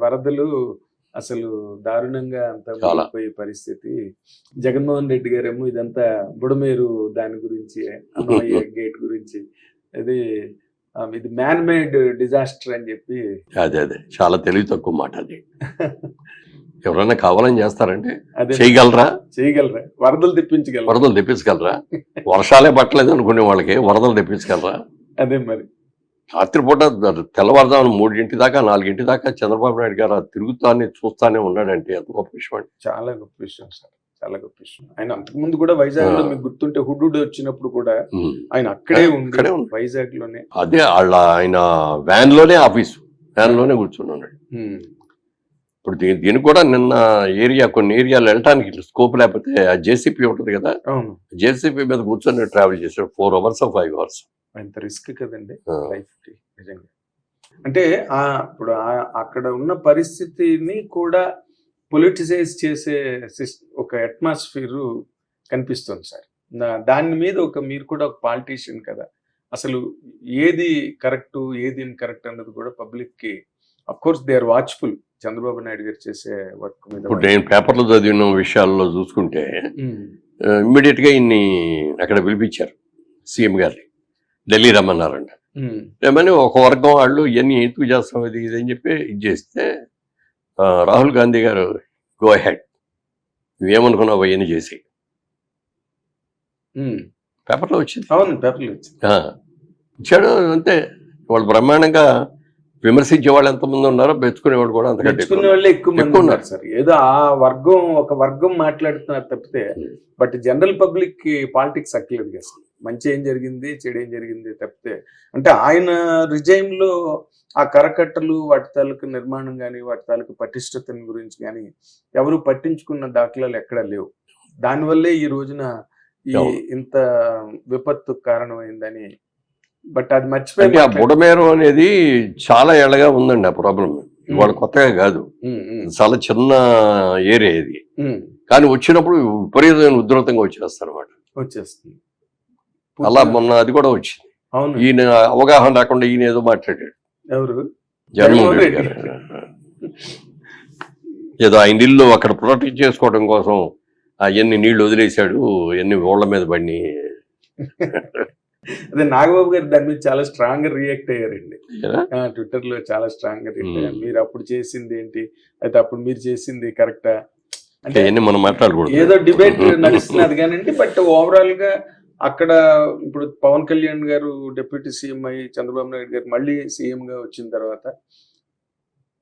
వరదలు అసలు దారుణంగా అంత. పోయే పరిస్థితి. జగన్మోహన్ రెడ్డి గారేమో ఇదంతా బుడమేరు దాని గురించి అన్నమయ్య గేట్ గురించి. ఆ, ఇది మ్యాన్ మేడ్ డిజాస్టర్ అని చెప్పి. అదే అదే. చాలా తెలివి తక్కువ మాట అది. ఎవరైనా కావాలని చేస్తారంటే అదే. చేయగలరా? చేయగలరా? వరదలు తెప్పించగలరా? వరదలు తెప్పించగలరా? వర్షాలే పట్టలేదు అనుకునే వాళ్ళకి వరదలు తెప్పించగలరా? అదే మరి. రాత్రిపూట తెల్లవారుజామున మూడింటి దాకా నాలుగింటి దాకా చంద్రబాబు నాయుడు గారు తిరుగుతానే చూస్తానే ఉన్నాడంటే ఎంత గొప్ప విషయం అండి చాలా గొప్ప విషయం సార్ చాలా గొప్ప విషయం ఆయన అంతకుముందు కూడా వైజాగ్లో. మీకు గుర్తుంటే హుడ్డు వచ్చినప్పుడు కూడా. ఆయన అక్కడే ఉంది. వైజాగ్లోనే అదే వాళ్ళ ఆయన వ్యాన్లోనే ఆఫీసు వ్యాన్లోనే కూర్చున్నాడు ఉమ్. ఇప్పుడు దీనికి కూడా నిన్న ఏరియా కొన్ని ఏరియాలు వెళ్ళటానికి స్కోప్ లేకపోతే ఆ జేసీపీ ఉంటుంది కదా? జేసీపీ మీద కూర్చొని ట్రావెల్ చేశాడు ఫోర్ అవర్స్ ఫైవ్ అవర్స్ అంత రిస్క్ కదండి లైఫ్కి నిజంగా. అంటే ఆ ఇప్పుడు అక్కడ ఉన్న పరిస్థితిని కూడా పొలిటిసైజ్ చేసే ఒక అట్మాస్ఫియర్ కనిపిస్తుంది సార్. దాని మీద ఒక మీరు కూడా ఒక పాలిటీషియన్ కదా. అసలు ఏది కరెక్ట్ ఏది కరెక్ట్ అన్నది కూడా పబ్లిక్కి of course they are watchful Chandrababu Naidu గారు చేసే వర్క్ మీద ఇప్పుడు నేను పేపర్లో చదివిన విషయాల్లో చూసుకుంటే ఇమ్మీడియట్గా ఇన్ని అక్కడ పిలిపించారు సీఎం గారిని. ఢిల్లీ రమ్మన్నారంట. ఉమ్, ఏమని ఒక వర్గం వాళ్ళు ఇవన్నీ ఎందుకు చేస్తాం ఇది ఇది అని చెప్పి ఇది చేస్తే రాహుల్ గాంధీ గారు గో హెడ్ నువ్వేమనుకున్నావు అవన్నీ చేసి. పేపర్లో వచ్చింది. అవును పేపర్లు వచ్చింది. ఇచ్చాడు అంతే. వాళ్ళు బ్రహ్మాండంగా విమర్శించే వాళ్ళు ఎంతమంది ఉన్నారో వాళ్ళు కూడా అంతకంటే ఎక్కువ మెచ్చుకునే వాళ్ళే ఎక్కువ మంది ఉన్నారు సార్ ఏదో ఆ వర్గం ఒక వర్గం మాట్లాడుతున్నారు తప్పితే. బట్ జనరల్ పబ్లిక్కి పాలిటిక్స్ అక్కలేదు కదా సార్ మంచి ఏం జరిగింది చెడు ఏం జరిగింది తప్పితే అంటే ఆయన రిజైమ్లో ఆ కరకట్టలు వాటి తాలూకు నిర్మాణం కానీ వాటి తాలూకు పటిష్టతని గురించి కానీ ఎవరు పట్టించుకున్న దాఖలాలు ఎక్కడా లేవు దానివల్లే ఈ రోజున ఈ. ఇంత విపత్తు కారణమైందని బట్ అది అంటే మర్చిపోయి ఆ బుడమేరు అనేది చాలా ఏళ్ళగా ఉందండి ఆ ప్రాబ్లం ఇవాళ కొత్తగా కాదు. చాలా చిన్న ఏరియా ఇది. కానీ వచ్చినప్పుడు విపరీతమైన ఉధృతంగా వచ్చేస్తారు అనమాట వచ్చేస్తుంది. అలా మొన్న అది కూడా వచ్చింది. అవును. ఈయన అవగాహన రాకుండా ఈయన ఏదో మాట్లాడాడు. ఎవరు? జగన్మోహన్ రెడ్డి గారు. ఏదో ఆయన ఇల్లు అక్కడ ప్రొటెక్ట్ చేసుకోవడం కోసం అవన్నీ నీళ్ళు వదిలేశాడు ఎన్ని ఓళ్ళ మీద పడి అదే నాగబాబు గారు దాని మీద చాలా స్ట్రాంగ్గా రియాక్ట్ అయ్యారండి. ట్విట్టర్లో చాలా స్ట్రాంగ్గా రియాక్ట్ అయ్యారు. మీరు అప్పుడు చేసింది ఏంటి? అయితే అప్పుడు మీరు చేసింది కరెక్టా? అంటే మనం మాట్లాడకూడదు. ఏదో డిబేట్ నడుస్తున్నది కానండి బట్ ఓవరాల్గా అక్కడ ఇప్పుడు పవన్ కళ్యాణ్ గారు డిప్యూటీ సీఎం అయ్యి చంద్రబాబు నాయుడు గారు మళ్ళీ సీఎం గా వచ్చిన తర్వాత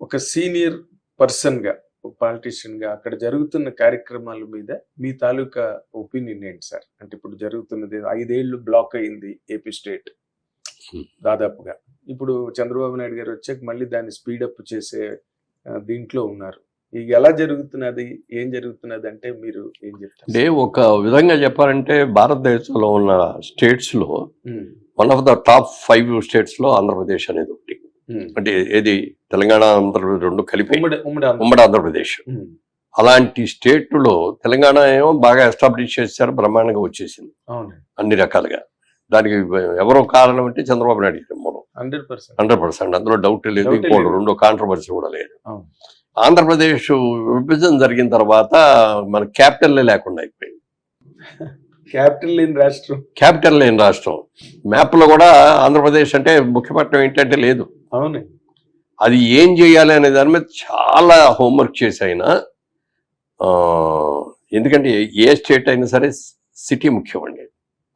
ఒక సీనియర్ పర్సన్గా ఒక పాలిటీషియన్గా అక్కడ జరుగుతున్న కార్యక్రమాల మీద మీ తాలూకా ఒపీనియన్ ఏంటి సార్? అంటే ఇప్పుడు జరుగుతున్నది ఐదేళ్ళు బ్లాక్ అయింది ఏపీ స్టేట్ Hmm. దాదాపుగా. ఇప్పుడు చంద్రబాబు నాయుడు గారు వచ్చాక మళ్ళీ దాన్ని స్పీడప్ చేసే దీంట్లో ఉన్నారు. ఇది ఎలా జరుగుతున్నది ఏం జరుగుతున్నది అంటే మీరు ఏం చెప్తారు? అంటే ఒక విధంగా చెప్పాలంటే భారతదేశంలో ఉన్న స్టేట్స్లో one of the top five స్టేట్స్లో ఆంధ్రప్రదేశ్ అనేది. అంటే ఏది తెలంగాణ ఆంధ్రప్రదేశ్ రెండు కలిపి ఉమ్మడి ఉమ్మడి ఆంధ్ర- ఉమ్మడి ఆంధ్రప్రదేశ్. అలాంటి స్టేట్లో తెలంగాణ ఏమో బాగా ఎస్టాబ్లిష్ చేశారు బ్రహ్మాండంగా వచ్చేసింది. అన్ని రకాలుగా. దానికి ఎవరో కారణం అంటే చంద్రబాబు నాయుడు మూలం. Hundred percent. అందులో డౌట్ లేదు ఇంకోటి. రెండో కాంట్రవర్సీ కూడా లేదు. ఆంధ్రప్రదేశ్ విభజన జరిగిన తర్వాత మన క్యాపిటల్ లేకుండా అయిపోయింది. క్యాపిటల్ లేని రాష్ట్రం. క్యాపిటల్ లేని రాష్ట్రం. మ్యాప్లో కూడా ఆంధ్రప్రదేశ్ అంటే ముఖ్యపట్నం ఏంటంటే లేదు. అవును. అది ఏం చేయాలి అనే దాని మీద చాలా హోంవర్క్ చేసి అయినా ఎందుకంటే ఏ స్టేట్ అయినా సరే సిటీ ముఖ్యం అండి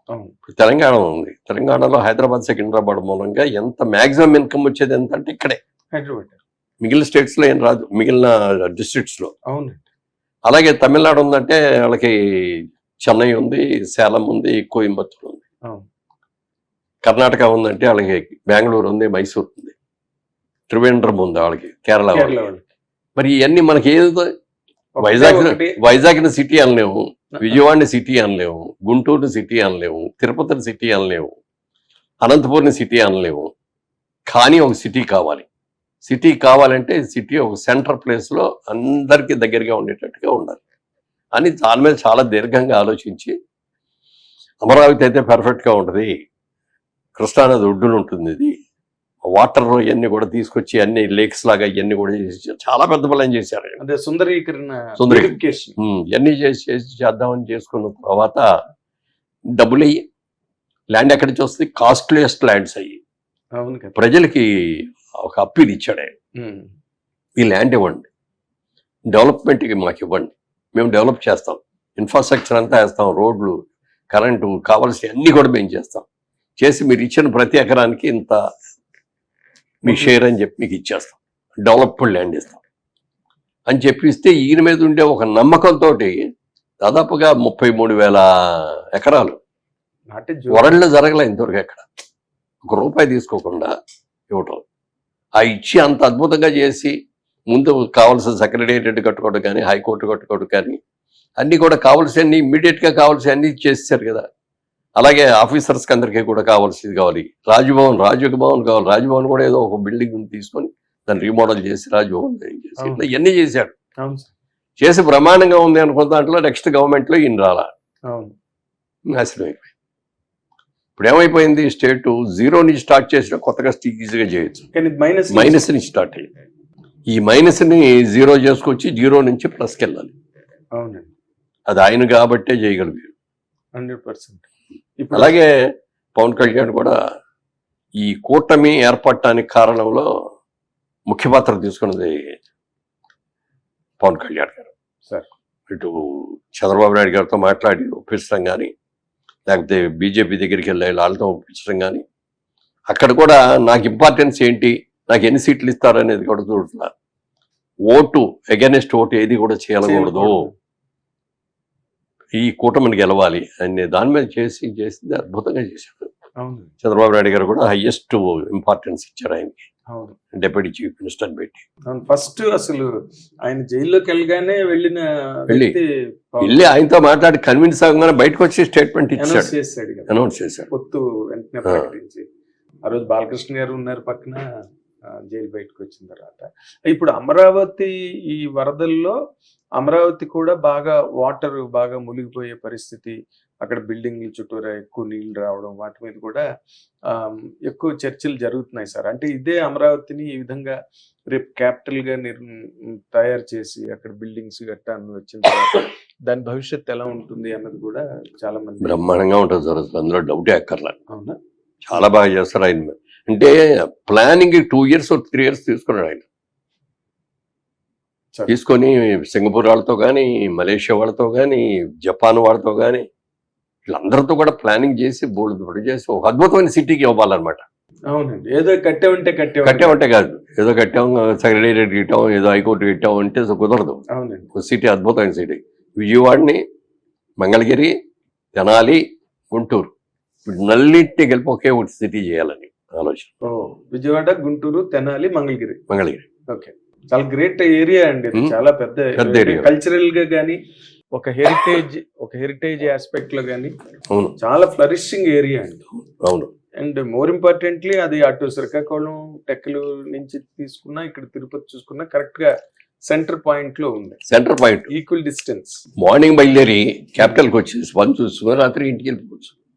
ఇప్పుడు తెలంగాణ ఉంది. తెలంగాణలో హైదరాబాద్ సికింద్రాబాద్ మూలంగా ఎంత మాక్సిమం ఇన్కమ్ వచ్చేది ఎంత అంటే ఇక్కడే. హైదరాబాద్. మిగిలిన స్టేట్స్లో ఏం రాదు. మిగిలిన డిస్ట్రిక్ట్స్లో అవును. అలాగే తమిళనాడు ఉందంటే వాళ్ళకి చెన్నై ఉంది సేలం ఉంది కోయంబత్తూర్ ఉంది. కర్ణాటక ఉందంటే వాళ్ళకి బెంగళూరు ఉంది మైసూర్ ఉంది. త్రివేంద్రం ఉంది వాళ్ళకి కేరళ. మరి ఇవన్నీ మనకి ఏదో వైజాగ్. వైజాగ్ని సిటీ అనలేము విజయవాడని సిటీ అనలేము గుంటూరుని సిటీ అనలేము తిరుపతిని సిటీ అనలేము అనంతపురం సిటీ అనలేము. కానీ ఒక సిటీ కావాలి. సిటీ కావాలంటే సిటీ ఒక సెంటర్ ప్లేస్లో అందరికీ దగ్గరగా ఉండేటట్టుగా ఉండాలి. అని దాని మీద చాలా దీర్ఘంగా ఆలోచించి అమరావతి అయితే పర్ఫెక్ట్గా ఉంటుంది. కృష్ణానది ఒడ్డున ఉంటుంది ఇది. వాటర్ ఇవన్నీ కూడా తీసుకొచ్చి అన్ని లేక్స్ లాగా ఇవన్నీ కూడా చేసి చాలా పెద్ద ప్లాన్ చేశారు. అదే సుందరీకరణ సుందరీ- beautification. ఉమ్, ఇవన్నీ చేసి చేసి చేద్దామని చేసుకున్న తర్వాత డబ్బులు అయ్యి ల్యాండ్ ఎక్కడి నుంచి వస్తుంది కాస్ట్లీయెస్ట్ ల్యాండ్స్ అయ్యి ప్రజలకి ఒక అప్పీల్ ఇచ్చాడు. ఆయన. ఈ ల్యాండ్ ఇవ్వండి. డెవలప్మెంట్కి మాకు ఇవ్వండి మేము డెవలప్ చేస్తాం. ఇన్ఫ్రాస్ట్రక్చర్ అంతా వేస్తాం. రోడ్లు కరెంటు కావాల్సిన అన్ని కూడా మేము చేస్తాం. చేసి మీరు ఇచ్చిన ప్రతి ఎకరానికి ఇంత మీ షేర్ అని చెప్పి మీకు ఇచ్చేస్తాం. డెవలప్డ్ ల్యాండ్ ఇస్తాం. అని చెప్పిస్తే ఈయన మీద ఉండే ఒక నమ్మకంతో దాదాపుగా ముప్పై మూడు వేల ఎకరాలు వరల్డ్లో జరగలే ఇంతవరకు ఎక్కడ. ఒక రూపాయి తీసుకోకుండా ఇవ్వటం. ఆ ఇచ్చి అంత అద్భుతంగా చేసి ముందు కావాల్సిన సెక్రటేరియట్ కట్టుకోవడం కానీ హైకోర్టు కట్టుకోవడం కానీ అన్నీ కూడా కావాల్సిన ఇమ్మీడియట్గా కావాల్సిన అన్ని చేసేసారు కదా. అలాగే ఆఫీసర్స్కి అందరికీ కూడా కావాల్సింది కావాలి. రాజ్భవన్ రాజయోగ భవన్ కావాలి. రాజ్భవన్ కూడా ఏదో ఒక బిల్డింగ్ తీసుకొని దాన్ని రీమోడల్ చేసి రాజ్భవన్ చేసి ఇట్లా ఇవన్నీ చేశాడు. చేసి బ్రహ్మాండంగా ఉంది అనుకున్న దాంట్లో నెక్స్ట్ గవర్నమెంట్లో ఈయన రాలా. నాశనం అయిపోయింది. ఇప్పుడు ఏమైపోయింది? స్టేట్ జీరో నుంచి స్టార్ట్ చేసిన కొత్తగా ఈజీగా చేయొచ్చు. కానీ మైనస్ మైనస్ నుంచి స్టార్ట్ అయ్యింది ఈ మైనస్ని జీరో చేసుకొచ్చి జీరో నుంచి ప్లస్కి వెళ్ళాలి అవునండి. అది ఆయన కాబట్టే చేయగలిగారు. Hundred percent. ఇప్పుడు అలాగే పవన్ కళ్యాణ్ కూడా ఈ కూటమి ఏర్పడటానికి కారణంలో ముఖ్య పాత్ర తీసుకున్నది పవన్ కళ్యాణ్ గారు. సార్. ఇటు చంద్రబాబు నాయుడు గారితో మాట్లాడి ఒప్పించడం కానీ లేకపోతే బీజేపీ దగ్గరికి వెళ్ళి వాళ్ళతో ఒప్పించడం కానీ అక్కడ కూడా నాకు ఇంపార్టెన్స్ ఏంటి నాకు ఎన్ని సీట్లు ఇస్తారు అనేది కూడా చూడుతున్నా ఓటు అగెనెస్ట్ ఓటు ఏది కూడా చేయకూడదు. ఈ కూటమిని గెలవాలి అనే దాని మీద చేసి చేసింది అద్భుతంగా చేశాడు. చంద్రబాబు నాయుడు గారు కూడా హైయెస్ట్ ఇంపార్టెన్స్ ఇచ్చారు ఆయనకి. డెప్యూటీ చీఫ్ మినిస్టర్ పెట్టి ఫస్ట్ అసలు ఆయన జైల్లోకి వెళ్ళగానే వెళ్ళిన వెళ్ళి. వెళ్ళి ఆయనతో మాట్లాడి కన్విన్స్ అవ్వగానే బయటకు వచ్చి స్టేట్మెంట్ ఇచ్చాడు. అనౌన్స్ చేశాడు. పొత్తు వెంటనే ఆ. రోజు బాలకృష్ణ గారు ఉన్నారు పక్కన. జైలు బయటకు వచ్చిన తర్వాత. ఇప్పుడు అమరావతి ఈ వరదల్లో అమరావతి కూడా బాగా వాటర్ బాగా మునిగిపోయే పరిస్థితి అక్కడ బిల్డింగ్ల చుట్టూరా ఎక్కువ నీళ్ళు రావడం వాటి మీద కూడా ఎక్కువ చర్చలు జరుగుతున్నాయి సార్. అంటే ఇదే అమరావతిని ఈ విధంగా రేపు క్యాపిటల్గా నిర్ తయారు చేసి అక్కడ బిల్డింగ్స్ గట్టా అన్ని వచ్చిన తర్వాత దాని భవిష్యత్తు ఎలా ఉంటుంది అన్నది కూడా చాలా మంది బ్రహ్మాండంగా ఉంటుంది సార్. అందులో డౌటే అక్కర్లా. అవునా? చాలా బాగా చేస్తారు ఆయన. అంటే planning two years three years తీసుకున్నాడు ఆయన. తీసుకొని సింగపూర్ వాళ్ళతో కానీ మలేషియా వాళ్ళతో కానీ జపాన్ వాళ్ళతో కానీ వీళ్ళందరితో కూడా ప్లానింగ్ చేసి బోర్డు బోర్డు చేసి ఒక అద్భుతమైన సిటీకి ఇవ్వాలన్నమాట. అవునండి. ఏదో కట్టామంటే కట్టాం కట్టామంటే కాదు. ఏదో కట్టాం సెక్రటేరియట్ కట్టాం ఏదో హైకోర్టు కట్టాం అంటే కుదరదు. అవునండి. సిటీ అద్భుతమైన సిటీ విజయవాడని మంగళగిరి తెనాలి గుంటూరు. నల్లింటిని కలిపి ఒకే ఒక సిటీ చేయాలని. ఆలోచన. విజయవాడ గుంటూరు తెనాలి మంగళగిరి. మంగళగిరి. ఓకే. చాలా గ్రేట్ ఏరియా అండి. చాలా పెద్ద. కల్చరల్గా గానీ ఒక హెరిటేజ్ ఒక హెరిటేజ్ ఆస్పెక్ట్లో గానీ అవును. చాలా ఫ్లరిషింగ్ ఏరియా అండి. అవును. అండ్ మోర్ ఇంపార్టెంట్లీ అది అటు శ్రీకాకుళం టెక్కలు నుంచి తీసుకున్నా ఇక్కడ తిరుపతి చూసుకున్నా కరెక్ట్గా సెంటర్ పాయింట్లో ఉంది. Centre point equal distance morning బయలుదేరి క్యాపిటల్కి వచ్చేసి వన్ చూసుకుని రాత్రి ఇంటికి వెళ్ళిపోవచ్చు.